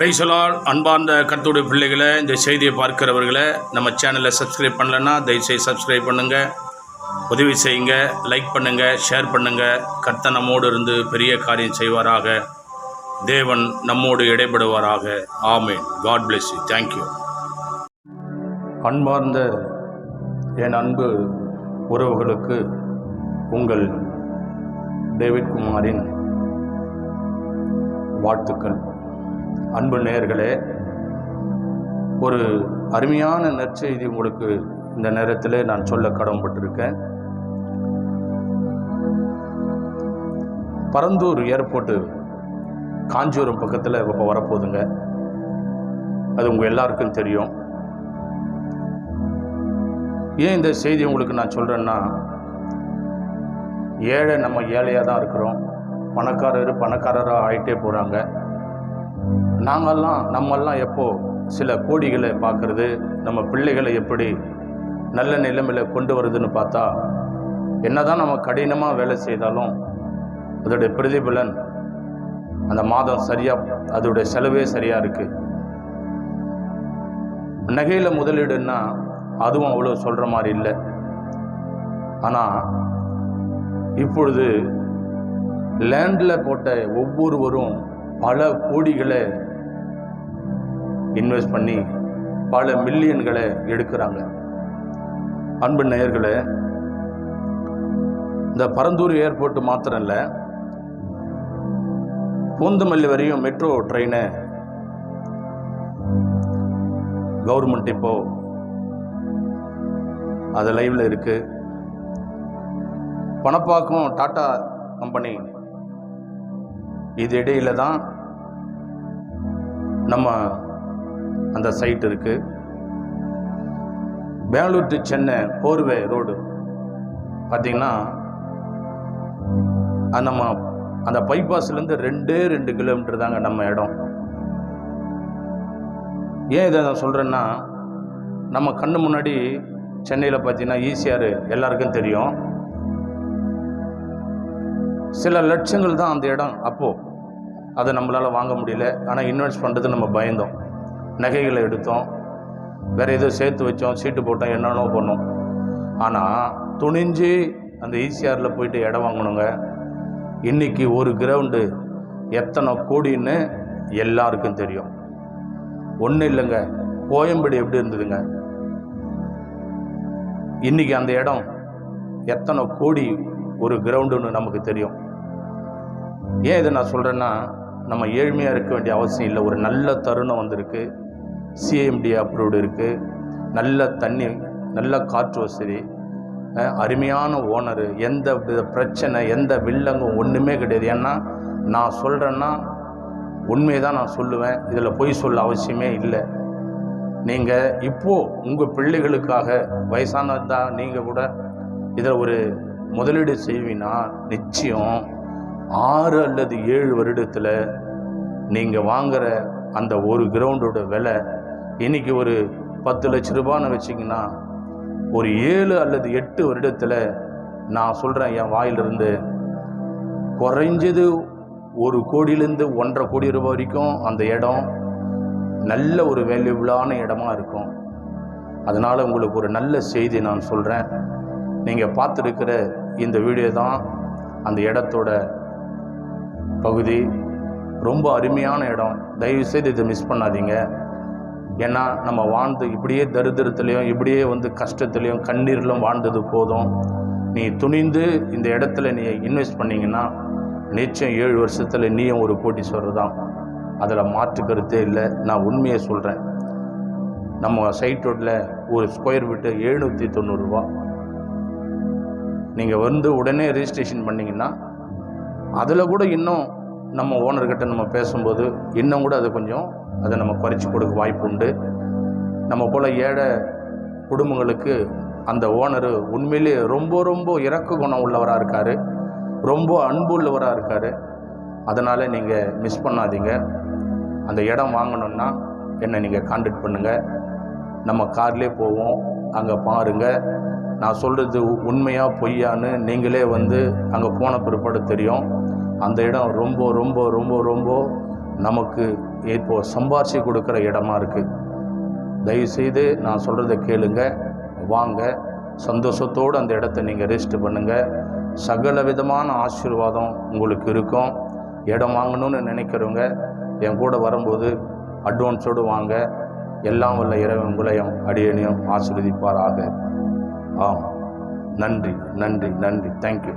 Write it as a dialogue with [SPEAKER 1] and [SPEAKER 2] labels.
[SPEAKER 1] பிரைசலால் அன்பார்ந்த கர்த்தருடைய பிள்ளைகளை இந்த செய்தியை பார்க்கிறவர்களை நம்ம சேனலை சப்ஸ்கிரைப் பண்ணலைன்னா தயவுசெய்து சப்ஸ்கிரைப் பண்ணுங்கள் உதவி செய்யுங்க லைக் பண்ணுங்கள் ஷேர் பண்ணுங்கள் கர்த்தனமோடு நம்மோடு இருந்து பெரிய காரியம் செய்வாராக. தேவன் நம்மோடு இடைபடுவாராக. ஆமேன். God bless you thank you அன்பார்ந்த என் அன்பு உறவுகளுக்கு உங்கள் டேவிட் குமாரின் வாழ்த்துக்கள். அன்பு நேயர்களே ஒரு அருமையான நற்செய்தி உங்களுக்கு இந்த நேரத்தில் நான் சொல்ல கடமைப்பட்டிருக்கேன். பரந்தூர் ஏர்போர்ட்டு காஞ்சிபுரம் பக்கத்தில் இப்போ வரப்போகுதுங்க. அது உங்கள் எல்லாருக்கும் தெரியும். ஏன் இந்த செய்தி உங்களுக்கு நான் சொல்கிறேன்னா ஏழை நம்ம ஏழையாக தான் இருக்கிறோம். பணக்காரர் பணக்காரராக ஆகிட்டே போகிறாங்க நாங்கள்லாம் நம்மெல்லாம் எப்போ சில கோடிகளை பார்க்குறது நம்ம பிள்ளைகளை எப்படி நல்ல நிலைமையில் கொண்டு வருதுன்னு பார்த்தா என்னதான் நம்ம கடினமாக வேலை செய்தாலும் அதோடைய பிரதிபலன் அந்த மாதம் சரியாக அதோடைய செலவே சரியாக இருக்குது நகையில் முதலீடுன்னா அதுவும் அவ்வளோ சொல்கிற மாதிரி இல்லை. ஆனால் இப்பொழுது லேண்டில் போட்ட ஒவ்வொருவரும் பல கோடிகளை இன்வெஸ்ட் பண்ணி பல மில்லியன்களை எடுக்கிறாங்க. அன்பு நேயர்களே இந்த பரந்தூர் ஏர்போர்ட் மாத்திரம் இல்லை பூந்தமல்லி வரையும் மெட்ரோ ட்ரெயினை கவர்மெண்ட் இப்போ அது லைவில் இருக்குது பணப்பாக்கம் டாட்டா கம்பெனி இது இடையில தான் நம்ம அந்த சைட் இருக்குது Bangalore to Chennai four way road பார்த்தீங்கன்னா நம்ம அந்த பைபாஸ்லேருந்து ரெண்டே ரெண்டு கிலோமீட்டர் தாங்க நம்ம இடம். ஏன் இதை நான் சொல்கிறேன்னா நம்ம கண்ணு முன்னாடி சென்னையில் பார்த்தீங்கன்னா ஈசிஆர் எல்லாருக்கும் தெரியும். சில லட்சங்கள் தான் அந்த இடம் அப்போது அதை நம்மளால் வாங்க முடியல. ஆனால் இன்வெஸ்ட் பண்ணுறது நம்ம பயந்தோம். நகைகளை எடுத்தோம். வேறு ஏதோ சேர்த்து வச்சோம் சீட்டு போட்டோம் என்னென்னோ பண்ணோம். ஆனால் துணிஞ்சு அந்த ஈசிஆரில் போயிட்டு இடம் வாங்கணுங்க. இன்றைக்கி ஒரு கிரவுண்டு எத்தனை கோடின்னு எல்லாருக்கும் தெரியும். ஒன்றும் இல்லைங்க. கோயம்பேடு எப்படி இருந்ததுங்க? இன்றைக்கி அந்த இடம் எத்தனை கோடி ஒரு கிரவுண்டுன்னு நமக்கு தெரியும். ஏன் இதை நான் சொல்கிறேன்னா நம்ம ஏழ்மையாக இருக்க வேண்டிய அவசியம் இல்லை. ஒரு நல்ல தருணம் வந்திருக்கு. சிஎம்டி அப்ரூவ்டு இருக்குது நல்ல தண்ணி நல்ல காற்று வசதி. அருமையான ஓனரு எந்த வித பிரச்சனை எந்த வில்லங்கும் ஒன்றுமே கிடையாது. ஏன்னா நான் சொல்கிறேன்னா உண்மையை தான் நான் சொல்லுவேன். இதில் பொய் சொல்ல அவசியமே இல்லை. நீங்கள் இப்போது உங்கள் பிள்ளைகளுக்காக வயசானதாக நீங்கள் கூட இதில் ஒரு முதலீடு செய்வீங்கன்னா நிச்சயம் ஆறு அல்லது ஏழு வருடத்தில் நீங்கள் வாங்குகிற அந்த ஒரு கிரவுண்டோட விலை இன்னைக்கு ஒரு பத்து லட்ச ரூபான்னு வச்சிங்கன்னா ஒரு ஏழு அல்லது எட்டு வருடத்தில் நான் சொல்கிறேன் என் வாயிலிருந்து. குறைஞ்சது ஒரு கோடியிலேருந்து ஒன்றரை கோடி ரூபாய் வரைக்கும் அந்த இடம் நல்ல ஒரு வேல்யூபிளான இடமா இருக்கும். அதனால் உங்களுக்கு ஒரு நல்ல செய்தி நான் சொல்கிறேன் நீங்கள் பார்த்துருக்கிற இந்த வீடியோ தான் அந்த இடத்தோட பகுதி. ரொம்ப அருமையான இடம். தயவுசெய்து இதை மிஸ் பண்ணாதீங்க. ஏன்னா நம்ம வாழ்ந்து இப்படியே தரித்திரத்துலேயும் இப்படியே வந்து கஷ்டத்துலேயும் கண்ணீரிலும் வாழ்ந்தது போதும். நீ துணிந்து இந்த இடத்துல நீ இன்வெஸ்ட் பண்ணிங்கன்னா நிச்சயம் ஏழு வருஷத்தில் நீயும் ஒரு கோட்டீஸ்வரர் தான். அதில் மாற்று கருத்தே இல்லை. நான் உண்மையை சொல்கிறேன் நம்ம சைட் ரோட்டில் ஒரு ஸ்கொயர் ஃபீட்டு எழுநூற்றி தொண்ணூறுரூவா நீங்கள் வந்து உடனே ரெஜிஸ்ட்ரேஷன் பண்ணிங்கன்னா அதில் கூட இன்னும் நம்ம ஓனர்கிட்ட நம்ம பேசும்போது இன்னும் கூட அது கொஞ்சம் அதை நம்ம குறைச்சி கொடுக்க வாய்ப்பு உண்டு. நம்ம போல் ஏழை குடும்பங்களுக்கு அந்த ஓனர் உண்மையிலே ரொம்ப ரொம்ப இறக்க குணம் உள்ளவராக இருக்கார். ரொம்ப அன்பு உள்ளவராக இருக்கார். அதனால் நீங்கள் மிஸ் பண்ணாதீங்க. அந்த இடம் வாங்கணுன்னா என்னை நீங்கள் காண்டாக்ட் பண்ணுங்கள் நம்ம கார்லேயே போவோம். அங்கே பாருங்கள் நான் சொல்கிறது உண்மையாக பொய்யான்னு நீங்களே வந்து அங்கே போன பிற்பாடு தெரியும். அந்த இடம் ரொம்ப ரொம்ப ரொம்ப ரொம்ப நமக்கு இப்போது சம்பாரிச்சு கொடுக்குற இடமா இருக்குது தயவுசெய்து நான் சொல்கிறத கேளுங்க வாங்க. சந்தோஷத்தோடு அந்த இடத்த நீங்கள் ரெஜிஸ்டர் பண்ணுங்கள் சகல விதமான ஆசீர்வாதம் உங்களுக்கு இருக்கும். இடம் வாங்கணும்னு நினைக்கிறவங்க என் கூட வரும்போது அட்வான்ஸோடு வாங்க. எல்லாம் வல்ல இறைவன் உங்களையும் அடியனையும் ஆசீர்வதிப்பாராக. ஆம். நன்றி நன்றி நன்றி. தேங்க்யூ